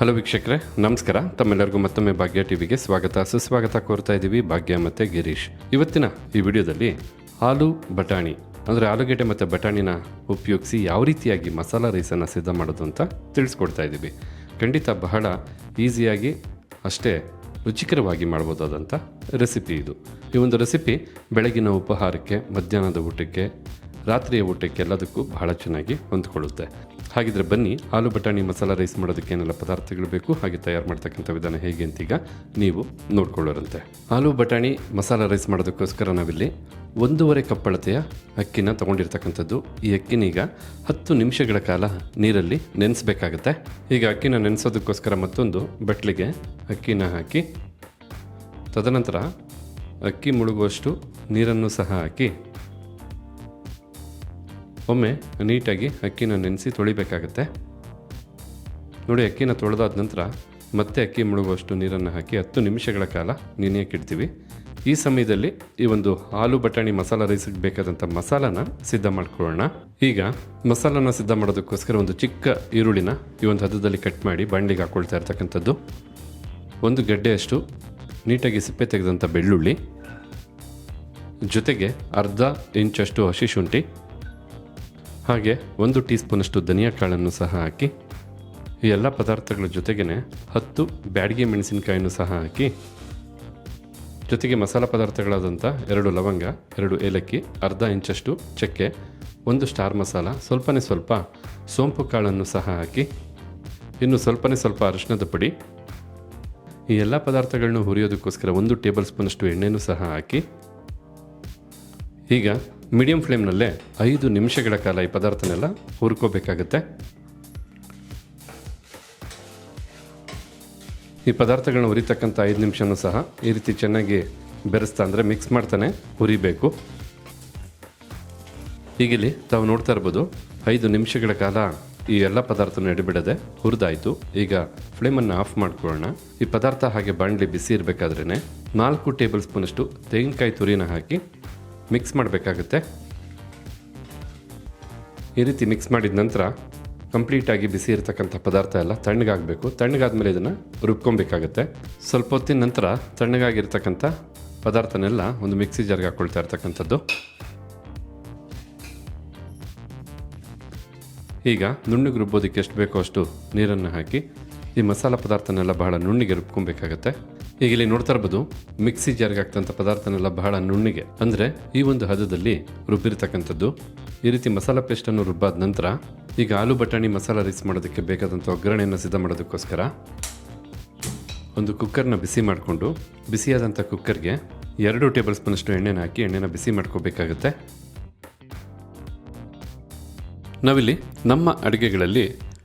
Hello ವೀಕ್ಷಕರೇ, ನಮಸ್ಕಾರ. ತಮ್ಮೆಲ್ಲರಿಗೂ ಮತ್ತೊಮ್ಮೆ ಭಾಗ್ಯ ಟಿವಿಗೆ ಸ್ವಾಗತ. ಸುಸ್ವಾಗತ ಕೋರ್ತಾ ಇದ್ದೀವಿ ಭಾಗ್ಯ ಮತ್ತು ಗಿರೀಶ್. ಇವತ್ತಿನ ಈ ವಿಡಿಯೋದಲ್ಲಿ ಆಲೂ ಬಟಾಣಿ, ಅಂದರೆ ಆಲೂಗೆಡ್ಡೆ ಮತ್ತು ಬಟಾಣಿನ ಉಪಯೋಗಿಸಿ ಯಾವ ರೀತಿಯಾಗಿ ಮಸಾಲ ರೈಸನ್ನು ಸಿದ್ಧ ಮಾಡೋದು ಅಂತ ತಿಳಿಸ್ಕೊಡ್ತಾ ಇದ್ದೀವಿ. ಖಂಡಿತ ಬಹಳ ಈಸಿಯಾಗಿ ಅಷ್ಟೇ ರುಚಿಕರವಾಗಿ ಮಾಡ್ಬೋದಾದಂಥ ರೆಸಿಪಿ ಇದು. ಈ ಒಂದು ರೆಸಿಪಿ ಬೆಳಗಿನ ಉಪಹಾರಕ್ಕೆ, ಮಧ್ಯಾಹ್ನದ ಊಟಕ್ಕೆ, ರಾತ್ರಿಯ ಊಟಕ್ಕೆ ಎಲ್ಲದಕ್ಕೂ ಬಹಳ ಚೆನ್ನಾಗಿ ಹೊಂದ್ಕೊಳ್ಳುತ್ತೆ. ಹಾಗಿದ್ರೆ ಬನ್ನಿ ಆಲೂ ಬಟಾಣಿ ಮಸಾಲ ರೈಸ್ ಮಾಡೋದಕ್ಕೆ ಏನೆಲ್ಲ ಪದಾರ್ಥಗಳು ಬೇಕು, ಹಾಗೆ ತಯಾರು ಮಾಡ್ತಕ್ಕಂಥ ವಿಧಾನ ಹೇಗೆ ಅಂತೀಗ ನೀವು ನೋಡ್ಕೊಳ್ಳೋರಂತೆ. ಆಲೂ ಬಟಾಣಿ ಮಸಾಲ ರೈಸ್ ಮಾಡೋದಕ್ಕೋಸ್ಕರ ನಾವಿಲ್ಲಿ ಒಂದೂವರೆ ಕಪ್ಪಳತೆಯ ಅಕ್ಕಿನ ತಗೊಂಡಿರ್ತಕ್ಕಂಥದ್ದು. ಈ ಅಕ್ಕಿನೀಗ ಹತ್ತು ನಿಮಿಷಗಳ ಕಾಲ ನೀರಲ್ಲಿ ನೆನೆಸ್ಬೇಕಾಗತ್ತೆ. ಈಗ ಅಕ್ಕಿನ ನೆನೆಸೋದಕ್ಕೋಸ್ಕರ ಮತ್ತೊಂದು ಬಟ್ಲಿಗೆ ಅಕ್ಕಿನ ಹಾಕಿ, ತದನಂತರ ಅಕ್ಕಿ ಮುಳುಗುವಷ್ಟು ನೀರನ್ನು ಸಹ ಹಾಕಿ ಒಮ್ಮೆ ನೀಟಾಗಿ ಅಕ್ಕಿನ ನೆನೆಸಿ ತೊಳಿಬೇಕಾಗತ್ತೆ. ನೋಡಿ, ಅಕ್ಕಿನ ತೊಳೆದಾದ ನಂತರ ಮತ್ತೆ ಅಕ್ಕಿ ಮುಳುಗುವಷ್ಟು ನೀರನ್ನು ಹಾಕಿ ಹತ್ತು ನಿಮಿಷಗಳ ಕಾಲ ನೆನೆಯಕ್ಕಿಡ್ತೀವಿ ಈ ಸಮಯದಲ್ಲಿ ಈ ಒಂದು ಆಲೂ ಬಟಾಣಿ ಮಸಾಲ ರೈಸಿಗೆ ಬೇಕಾದಂಥ ಮಸಾಲಾನ ಸಿದ್ಧ ಮಾಡ್ಕೊಳ್ಳೋಣ. ಈಗ ಮಸಾಲಾನ ಸಿದ್ಧ ಮಾಡೋದಕ್ಕೋಸ್ಕರ ಒಂದು ಚಿಕ್ಕ ಈರುಳ್ಳಿನ ಈ ಒಂದು ಹದದಲ್ಲಿ ಕಟ್ ಮಾಡಿ ಬಾಣಲಿಗೆ ಹಾಕ್ಕೊಳ್ತಾ ಇರ್ತಕ್ಕಂಥದ್ದು. ಒಂದು ಗಡ್ಡೆಯಷ್ಟು ನೀಟಾಗಿ ಸಿಪ್ಪೆ ತೆಗೆದಂಥ ಬೆಳ್ಳುಳ್ಳಿ. ಜೊತೆಗೆ ಅರ್ಧ ಇಂಚಷ್ಟು ಹಸಿ ಶುಂಠಿ. ಹಾಗೆ ಒಂದು ಟೀ ಸ್ಪೂನಷ್ಟು ಧನಿಯಾ ಕಾಳನ್ನು ಸಹ ಹಾಕಿ, ಈ ಎಲ್ಲ ಪದಾರ್ಥಗಳ ಜೊತೆಗೇ ಹತ್ತು ಬ್ಯಾಡಗಿ ಮೆಣಸಿನಕಾಯಿಯನ್ನು ಸಹ ಹಾಕಿ, ಜೊತೆಗೆ ಮಸಾಲ ಪದಾರ್ಥಗಳಾದಂಥ ಎರಡು ಲವಂಗ, ಎರಡು ಏಲಕ್ಕಿ, ಅರ್ಧ ಇಂಚಷ್ಟು ಚಕ್ಕೆ, ಒಂದು ಸ್ಟಾರ್ ಮಸಾಲ, ಸ್ವಲ್ಪನೇ ಸ್ವಲ್ಪ ಸೋಂಪು ಕಾಳನ್ನು ಸಹ ಹಾಕಿ, ಇನ್ನು ಸ್ವಲ್ಪನೇ ಸ್ವಲ್ಪ ಅರಿಶಿನದ ಪುಡಿ, ಈ ಎಲ್ಲ ಪದಾರ್ಥಗಳನ್ನು ಹುರಿಯೋದಕ್ಕೋಸ್ಕರ ಒಂದು ಟೇಬಲ್ ಸ್ಪೂನಷ್ಟು ಎಣ್ಣೆನೂ ಸಹ ಹಾಕಿ, ಈಗ ಮೀಡಿಯಂ ಫ್ಲೇಮ್ನಲ್ಲೇ ಐದು ನಿಮಿಷಗಳ ಕಾಲ ಈ ಪದಾರ್ಥನೆಲ್ಲ ಹುರ್ಕೋಬೇಕಾಗತ್ತೆ. ಈ ಪದಾರ್ಥಗಳನ್ನ ಹುರಿತಕ್ಕಂಥ ಐದು ನಿಮಿಷನೂ ಸಹ ಈ ರೀತಿ ಚೆನ್ನಾಗಿ ಬೆರೆಸ್ತಾ ಅಂದರೆ ಮಿಕ್ಸ್ ಮಾಡ್ತಾನೆ ಹುರಿಬೇಕು. ಈಗಿಲ್ಲಿ ತಾವು ನೋಡ್ತಾ ಇರ್ಬೋದು ಐದು ನಿಮಿಷಗಳ ಕಾಲ ಈ ಎಲ್ಲ ಪದಾರ್ಥನ ಎಡಬಿಡದೆ ಹುರಿದಾಯಿತು. ಈಗ ಫ್ಲೇಮನ್ನು ಆಫ್ ಮಾಡ್ಕೊಳ್ಳೋಣ. ಈ ಪದಾರ್ಥ ಹಾಗೆ ಬಾಣಲಿ ಬಿಸಿ ಇರಬೇಕಾದ್ರೇ ನಾಲ್ಕು ಟೇಬಲ್ ಸ್ಪೂನಷ್ಟು ತೆಂಗಿನಕಾಯಿ ತುರಿನ ಹಾಕಿ ಮಿಕ್ಸ್ ಮಾಡಬೇಕಾಗುತ್ತೆ. ಈ ರೀತಿ ಮಿಕ್ಸ್ ಮಾಡಿದ ನಂತರ ಕಂಪ್ಲೀಟಾಗಿ ಬಿಸಿ ಇರತಕ್ಕಂಥ ಪದಾರ್ಥ ಎಲ್ಲ ತಣ್ಣಗಾಗಬೇಕು. ತಣ್ಣಗಾದ್ಮೇಲೆ ಇದನ್ನು ರುಬ್ಕೊಬೇಕಾಗುತ್ತೆ. ಸ್ವಲ್ಪ ಹೊತ್ತಿನ ನಂತರ ತಣ್ಣಗಾಗಿರ್ತಕ್ಕಂಥ ಪದಾರ್ಥನೆಲ್ಲ ಒಂದು ಮಿಕ್ಸಿ ಜಾರ್ಗೆ ಹಾಕ್ಕೊಳ್ತಾ ಇರ್ತಕ್ಕಂಥದ್ದು. ಈಗ ನುಣ್ಣಗೆ ರುಬ್ಬೋದಕ್ಕೆ ಎಷ್ಟು ಬೇಕೋ ಅಷ್ಟು ನೀರನ್ನು ಹಾಕಿ ಈ ಮಸಾಲ ಪದಾರ್ಥನೆಲ್ಲ ಬಹಳ ನುಣ್ಣಿಗೆ ರುಬ್ಕೊಬೇಕಾಗತ್ತೆ. ಈಗ ಇಲ್ಲಿ ನೋಡ್ತಾ ಇರ್ಬೋದು, ಮಿಕ್ಸಿ ಜಾರ್ಗೆ ಹಾಕ್ತಂಥ ಪದಾರ್ಥನೆಲ್ಲ ಬಹಳ ನುಣ್ಣಿಗೆ. ಅಂದರೆ ಈ ಒಂದು ಹದದಲ್ಲಿ ರುಬ್ಬಿರ್ತಕ್ಕಂಥದ್ದು. ಈ ರೀತಿ ಮಸಾಲ ಪೇಸ್ಟನ್ನು ರುಬ್ಬಾದ ನಂತರ ಈಗ ಆಲೂ ಬಟಾಣಿ ಮಸಾಲ ರೈಸ್ ಮಾಡೋದಕ್ಕೆ ಬೇಕಾದಂಥ ಒಗ್ಗರಣೆಯನ್ನು ಸಿದ್ಧ ಮಾಡೋದಕ್ಕೋಸ್ಕರ ಒಂದು ಕುಕ್ಕರ್ನ ಬಿಸಿ ಮಾಡಿಕೊಂಡು, ಬಿಸಿಯಾದಂಥ ಕುಕ್ಕರ್ಗೆ ಎರಡು ಟೇಬಲ್ ಸ್ಪೂನಷ್ಟು ಎಣ್ಣೆನ ಹಾಕಿ ಎಣ್ಣೆನ ಬಿಸಿ ಮಾಡ್ಕೋಬೇಕಾಗತ್ತೆ. ನಾವಿಲ್ಲಿ ನಮ್ಮ ಅಡುಗೆಗಳಲ್ಲಿ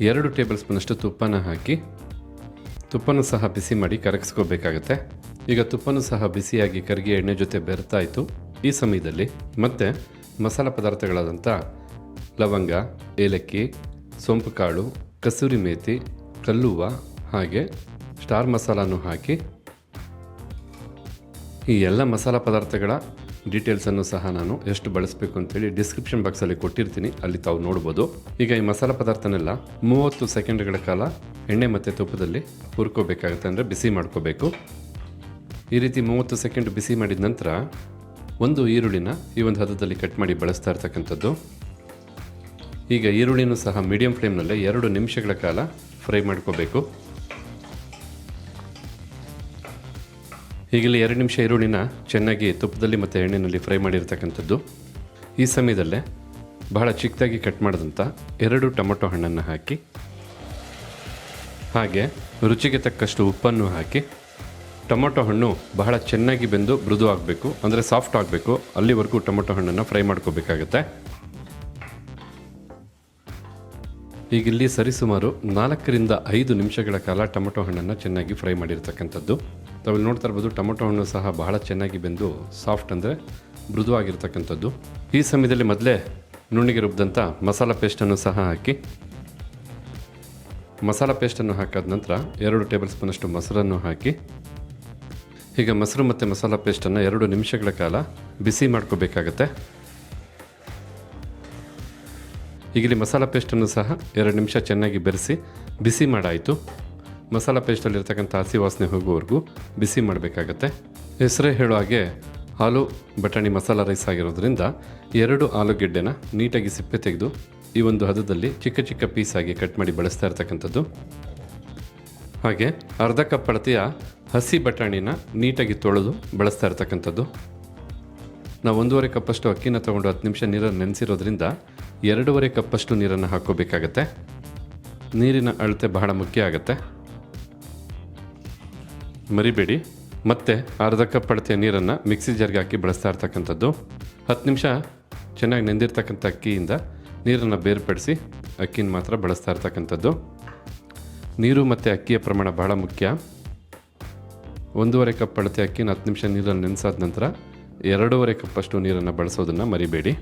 ಎರಡು ಟೇಬಲ್ ಸ್ಪೂನಷ್ಟು ತುಪ್ಪನ ಹಾಕಿ ತುಪ್ಪನೂ ಸಹ ಬಿಸಿ ಮಾಡಿ ಕರಗಿಸ್ಕೋಬೇಕಾಗತ್ತೆ. ಈಗ ತುಪ್ಪನೂ ಸಹ ಬಿಸಿಯಾಗಿ ಕರಗಿ ಎಣ್ಣೆ ಜೊತೆ ಬೆರ್ತಾಯಿತು. ಈ ಸಮಯದಲ್ಲಿ ಮತ್ತೆ ಮಸಾಲ ಪದಾರ್ಥಗಳಾದಂಥ ಲವಂಗ, ಏಲಕ್ಕಿ ಸೋಂಪು ಕಾಳು ಕಸೂರಿ ಮೇತಿ, ಕಲ್ಲುವ ಹಾಗೆ ಸ್ಟಾರ್ ಮಸಾಲಾನು ಹಾಕಿ ಈ ಎಲ್ಲ ಮಸಾಲ ಪದಾರ್ಥಗಳ ಡೀಟೇಲ್ಸನ್ನು ಸಹ ನಾನು ಎಷ್ಟು ಬಳಸಬೇಕು ಅಂತೇಳಿ ಡಿಸ್ಕ್ರಿಪ್ಷನ್ ಬಾಕ್ಸಲ್ಲಿ ಕೊಟ್ಟಿರ್ತೀನಿ. ಅಲ್ಲಿ ತಾವು ನೋಡ್ಬೋದು. ಈಗ ಈ ಮಸಾಲ ಪದಾರ್ಥನೆಲ್ಲ ಮೂವತ್ತು ಸೆಕೆಂಡ್ಗಳ ಕಾಲ ಎಣ್ಣೆ ಮತ್ತು ತುಪ್ಪದಲ್ಲಿ ಹುರ್ಕೋಬೇಕಾಗುತ್ತೆ ಅಂದರೆ ಬಿಸಿ ಮಾಡ್ಕೋಬೇಕು. ಈ ರೀತಿ ಮೂವತ್ತು ಸೆಕೆಂಡ್ ಬಿಸಿ ಮಾಡಿದ ನಂತರ ಒಂದು ಈರುಳ್ಳಿನ ಈ ಒಂದು ಹದದಲ್ಲಿ ಕಟ್ ಮಾಡಿ ಬಳಸ್ತಾ ಇರ್ತಕ್ಕಂಥದ್ದು. ಈಗ ಈರುಳ್ಳಿನೂ ಸಹ ಮೀಡಿಯಂ ಫ್ಲೇಮ್ನಲ್ಲೇ ಎರಡು ನಿಮಿಷಗಳ ಕಾಲ ಫ್ರೈ ಮಾಡ್ಕೋಬೇಕು. ಹೀಗಿಲ್ಲಿ ಎರಡು ನಿಮಿಷ ಈರುಳ್ಳಿನ ಚೆನ್ನಾಗಿ ತುಪ್ಪದಲ್ಲಿ ಮತ್ತು ಎಣ್ಣೆಯಲ್ಲಿ ಫ್ರೈ ಮಾಡಿರ್ತಕ್ಕಂಥದ್ದು. ಈ ಸಮಯದಲ್ಲೇ ಬಹಳ ಚಿಕ್ಕದಾಗಿ ಕಟ್ ಮಾಡಿದಂಥ ಎರಡು ಟೊಮೊಟೊ ಹಣ್ಣನ್ನು ಹಾಕಿ, ಹಾಗೆ ರುಚಿಗೆ ತಕ್ಕಷ್ಟು ಉಪ್ಪನ್ನು ಹಾಕಿ, ಟೊಮೊಟೊ ಹಣ್ಣು ಬಹಳ ಚೆನ್ನಾಗಿ ಬೆಂದು ಮೃದು ಆಗಬೇಕು, ಅಂದರೆ ಸಾಫ್ಟ್ ಆಗಬೇಕು. ಅಲ್ಲಿವರೆಗೂ ಟೊಮೊಟೊ ಹಣ್ಣನ್ನು ಫ್ರೈ ಮಾಡ್ಕೋಬೇಕಾಗತ್ತೆ. ಈಗ ಇಲ್ಲಿ ಸರಿಸುಮಾರು ನಾಲ್ಕರಿಂದ ಐದು ನಿಮಿಷಗಳ ಕಾಲ ಟೊಮೊಟೊ ಹಣ್ಣನ್ನು ಚೆನ್ನಾಗಿ ಫ್ರೈ ಮಾಡಿರ್ತಕ್ಕಂಥದ್ದು. ತಾವಿಲ್ಲಿ ನೋಡ್ತಾ ಇರ್ಬೋದು, ಟೊಮೊಟೊ ಹಣ್ಣು ಸಹ ಬಹಳ ಚೆನ್ನಾಗಿ ಬೆಂದು ಸಾಫ್ಟ್ ಅಂದರೆ ಮೃದುವಾಗಿರ್ತಕ್ಕಂಥದ್ದು. ಈ ಸಮಯದಲ್ಲಿ ಮೊದಲೇ ನುಣ್ಣಿಗೆ ರುಬ್ಬಿದಂಥ ಮಸಾಲ ಪೇಸ್ಟನ್ನು ಸಹ ಹಾಕಿ. ಮಸಾಲ ಪೇಸ್ಟನ್ನು ಹಾಕಾದ ನಂತರ ಎರಡು ಟೇಬಲ್ ಸ್ಪೂನಷ್ಟು ಮೊಸರನ್ನು ಹಾಕಿ. ಈಗ ಮೊಸರು ಮತ್ತು ಮಸಾಲ ಪೇಸ್ಟನ್ನು ಎರಡು ನಿಮಿಷಗಳ ಕಾಲ ಬಿಸಿ ಮಾಡ್ಕೋಬೇಕಾಗತ್ತೆ. ಈಗಲಿ ಮಸಾಲ ಪೇಸ್ಟನ್ನು ಸಹ ಎರಡು ನಿಮಿಷ ಚೆನ್ನಾಗಿ ಬೆರೆಸಿ ಬಿಸಿ ಮಾಡಾಯಿತು. ಮಸಾಲ ಪೇಸ್ಟಲ್ಲಿರ್ತಕ್ಕಂಥ ಹಸಿ ವಾಸನೆ ಹೋಗುವವರೆಗೂ ಬಿಸಿ ಮಾಡಬೇಕಾಗತ್ತೆ. ಹೆಸರೇ ಹೇಳೋ ಹಾಗೆ ಹಾಲು, ಬಟಾಣಿ, ಮಸಾಲ ರೈಸ್ ಆಗಿರೋದ್ರಿಂದ ಎರಡು ಆಲೂಗೆಡ್ಡೆನ ನೀಟಾಗಿ ಸಿಪ್ಪೆ ತೆಗೆದು ಈ ಒಂದು ಹದದಲ್ಲಿ ಚಿಕ್ಕ ಚಿಕ್ಕ ಪೀಸಾಗಿ ಕಟ್ ಮಾಡಿ ಬಳಸ್ತಾ ಇರ್ತಕ್ಕಂಥದ್ದು. ಹಾಗೆ ಅರ್ಧ ಕಪ್ ಅಳತೆಯ ಹಸಿ ಬಟಾಣಿನ ನೀಟಾಗಿ ತೊಳೆದು ಬಳಸ್ತಾ ಇರ್ತಕ್ಕಂಥದ್ದು. ನಾವು ಒಂದೂವರೆ ಕಪ್ಪಷ್ಟು ಅಕ್ಕಿನ ತೊಗೊಂಡು ಹತ್ತು ನಿಮಿಷ ನೀರನ್ನು ನೆನೆಸಿರೋದ್ರಿಂದ ಎರಡೂವರೆ ಕಪ್ಪಷ್ಟು ನೀರನ್ನು ಹಾಕೋಬೇಕಾಗತ್ತೆ ನೀರಿನ ಅಳತೆ ಬಹಳ ಮುಖ್ಯ ಆಗುತ್ತೆ. ಮರಿಬೇಡಿ. ಮತ್ತೆ ಅರ್ಧ ಕಪ್ ಅಳತೆಯ ನೀರನ್ನು ಮಿಕ್ಸಿ ಜಾರ್ಗೆ ಹಾಕಿ ಬಳಸ್ತಾ ಇರ್ತಕ್ಕಂಥದ್ದು. ಹತ್ತು ನಿಮಿಷ ಚೆನ್ನಾಗಿ ನೆಂದಿರ್ತಕ್ಕಂಥ ಅಕ್ಕಿಯಿಂದ ನೀರನ್ನು ಬೇರ್ಪಡಿಸಿ ಅಕ್ಕಿನ ಮಾತ್ರ ಬಳಸ್ತಾ ಇರ್ತಕ್ಕಂಥದ್ದು. ನೀರು ಮತ್ತು ಅಕ್ಕಿಯ ಪ್ರಮಾಣ ಬಹಳ ಮುಖ್ಯ. ಒಂದೂವರೆ ಕಪ್ ಅಳತೆ ಅಕ್ಕಿನ ಹತ್ತು ನಿಮಿಷ ನೀರನ್ನು ನೆನೆಸಾದ ನಂತರ ಎರಡೂವರೆ ಕಪ್ಪಷ್ಟು ನೀರನ್ನು ಬಳಸೋದನ್ನು ಮರಿಬೇಡಿ.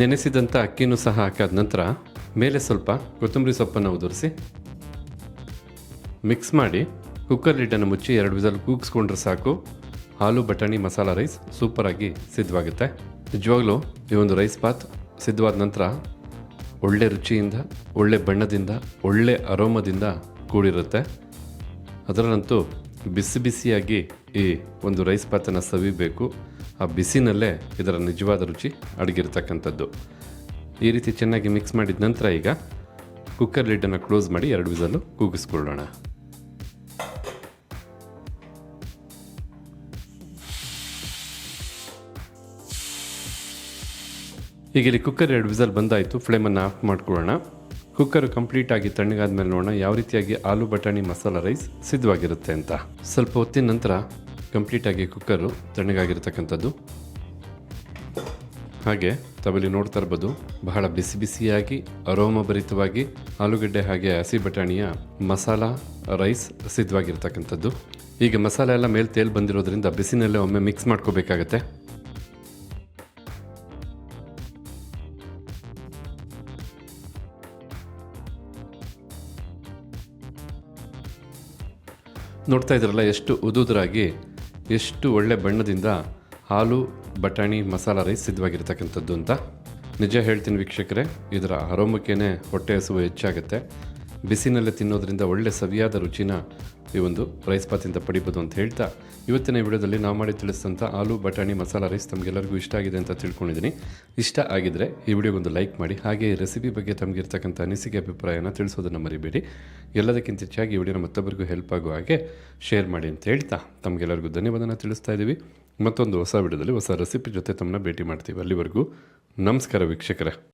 ನೆನೆಸಿದಂಥ ಅಕ್ಕಿನೂ ಸಹ ಹಾಕಾದ ನಂತರ ಮೇಲೆ ಸ್ವಲ್ಪ ಕೊತ್ತಂಬರಿ ಸೊಪ್ಪನ್ನು ಉದುರಿಸಿ ಮಿಕ್ಸ್ ಮಾಡಿ ಕುಕ್ಕರ್ ಲಿಡ್ಡನ್ನು ಮುಚ್ಚಿ ಎರಡು ವಿಸಲ್ ಕೂಗಿಸ್ಕೊಂಡ್ರೆ ಸಾಕು. ಹಾಲು, ಬಟಾಣಿ, ಮಸಾಲ ರೈಸ್ ಸೂಪರಾಗಿ ಸಿದ್ಧವಾಗುತ್ತೆ. ನಿಜವಾಗ್ಲೂ ಈ ಒಂದು ರೈಸ್ ಬಾತ್ ಸಿದ್ಧವಾದ ನಂತರ ಒಳ್ಳೆ ರುಚಿಯಿಂದ, ಒಳ್ಳೆ ಬಣ್ಣದಿಂದ, ಒಳ್ಳೆ ಅರೋಮದಿಂದ ಕೂಡಿರುತ್ತೆ. ಅದರಲ್ಲಂತೂ ಬಿಸಿ ಬಿಸಿಯಾಗಿ ಈ ಒಂದು ರೈಸ್ ಬಾತನ್ನು ಸವಿಬೇಕು. ಆ ಬಿಸಿನಲ್ಲೇ ಇದರ ನಿಜವಾದ ರುಚಿ ಅಡಗಿರ್ತಕ್ಕಂಥದ್ದು. ಈ ರೀತಿ ಚೆನ್ನಾಗಿ ಮಿಕ್ಸ್ ಮಾಡಿದ ನಂತರ ಈಗ ಕುಕ್ಕರ್ ಲಿಡ್ಡನ್ನು ಕ್ಲೋಸ್ ಮಾಡಿ ಎರಡು ವಿಸಲು ಕೂಗಿಸ್ಕೊಳ್ಳೋಣ. ಈಗ ಇಲ್ಲಿ ಕುಕ್ಕರ್ ಎರಡು ವಿಸಲ್ ಬಂದಾಯಿತು. ಫ್ಲೇಮನ್ನು ಆಫ್ ಮಾಡ್ಕೊಳ್ಳೋಣ. ಕುಕ್ಕರ್ ಕಂಪ್ಲೀಟ್ ಆಗಿ ತಣ್ಣಗಾದ ಮೇಲೆ ನೋಡೋಣ ಯಾವ ರೀತಿಯಾಗಿ ಆಲೂ ಬಟಾಣಿ ಮಸಾಲ ರೈಸ್ ಸಿದ್ಧವಾಗಿರುತ್ತೆ ಅಂತ. ಸ್ವಲ್ಪ ಹೊತ್ತಿನ ನಂತರ ಕಂಪ್ಲೀಟ್ ಆಗಿ ಕುಕ್ಕರು ತಣ್ಣಗಾಗಿರ್ತಕ್ಕಂಥದ್ದು. ಹಾಗೆ ತಬಲಿ ನೋಡ್ತಾ ಇರ್ಬೋದು. ಬಹಳ ಬಿಸಿ ಬಿಸಿಯಾಗಿ, ಅರೋಮಭರಿತವಾಗಿ ಆಲೂಗಡ್ಡೆ ಹಾಗೆ ಹಸಿ ಬಟಾಣಿಯ ಮಸಾಲ ರೈಸ್ ಸಿದ್ಧವಾಗಿರ್ತಕ್ಕಂಥದ್ದು. ಈಗ ಮಸಾಲೆ ಎಲ್ಲ ಮೇಲೆ ತೇಲ್ ಬಂದಿರೋದ್ರಿಂದ ಬಿಸಿನಲ್ಲೇ ಒಮ್ಮೆ ಮಿಕ್ಸ್ ಮಾಡ್ಕೋಬೇಕಾಗತ್ತೆ. ನೋಡ್ತಾ ಇದ್ರಲ್ಲ, ಎಷ್ಟು ಉದುದ್ರಾಗಿ, ಎಷ್ಟು ಒಳ್ಳೆ ಬಣ್ಣದಿಂದ ಹಾಲು, ಬಟಾಣಿ, ಮಸಾಲ ರೈಸ್ ಸಿದ್ಧವಾಗಿರ್ತಕ್ಕಂಥದ್ದು ಅಂತ. ನಿಜ ಹೇಳ್ತೀನಿ ವೀಕ್ಷಕರೇ, ಇದರ ಆರೋಮಕ್ಕೇ ಹೊಟ್ಟೆ ಹಸುವು ಹೆಚ್ಚಾಗುತ್ತೆ. ಬಿಸಿನಲ್ಲೇ ತಿನ್ನೋದ್ರಿಂದ ಒಳ್ಳೆ ಸವಿಯಾದ ರುಚಿನ ಈ ಒಂದು ರೈಸ್ ಪಾತಿಂದ ಪಡಿಬೋದು ಅಂತ ಹೇಳ್ತಾ ಇವತ್ತಿನ ವಿಡಿಯೋದಲ್ಲಿ ನಾವು ಮಾಡಿ ತಿಳಿಸಿದಂಥ ಆಲೂ, ಬಟಾಣಿ, ಮಸಾಲ ರೈಸ್ ತಮಗೆಲ್ಲರಿಗೂ ಇಷ್ಟ ಆಗಿದೆ ಅಂತ ತಿಳ್ಕೊಂಡಿದ್ದೀನಿ. ಇಷ್ಟ ಆಗಿದ್ರೆ ಈ ವಿಡಿಯೋಗೊಂದು ಲೈಕ್ ಮಾಡಿ, ಹಾಗೆ ರೆಸಿಪಿ ಬಗ್ಗೆ ತಮಗಿರ್ತಕ್ಕಂಥ ಅನಿಸಿಕೆ, ಅಭಿಪ್ರಾಯನ ತಿಳಿಸೋದನ್ನು ಮರಿಬೇಡಿ. ಎಲ್ಲದಕ್ಕಿಂತ ಹೆಚ್ಚಾಗಿ ಈ ವಿಡಿಯೋನ ಮತ್ತೊಬ್ಬರಿಗೂ ಹೆಲ್ಪ್ ಆಗುವ ಹಾಗೆ ಶೇರ್ ಮಾಡಿ ಅಂತ ಹೇಳ್ತಾ ತಮಗೆಲ್ಲರಿಗೂ ಧನ್ಯವಾದನ ತಿಳಿಸ್ತಾ ಇದ್ದೀವಿ ಮತ್ತೊಂದು ಹೊಸ ವಿಡಿಯೋದಲ್ಲಿ ಹೊಸ ರೆಸಿಪಿ ಜೊತೆ ತಮ್ಮನ್ನ ಭೇಟಿ ಮಾಡ್ತೀವಿ. ಅಲ್ಲಿವರೆಗೂ ನಮಸ್ಕಾರ ವೀಕ್ಷಕರೇ.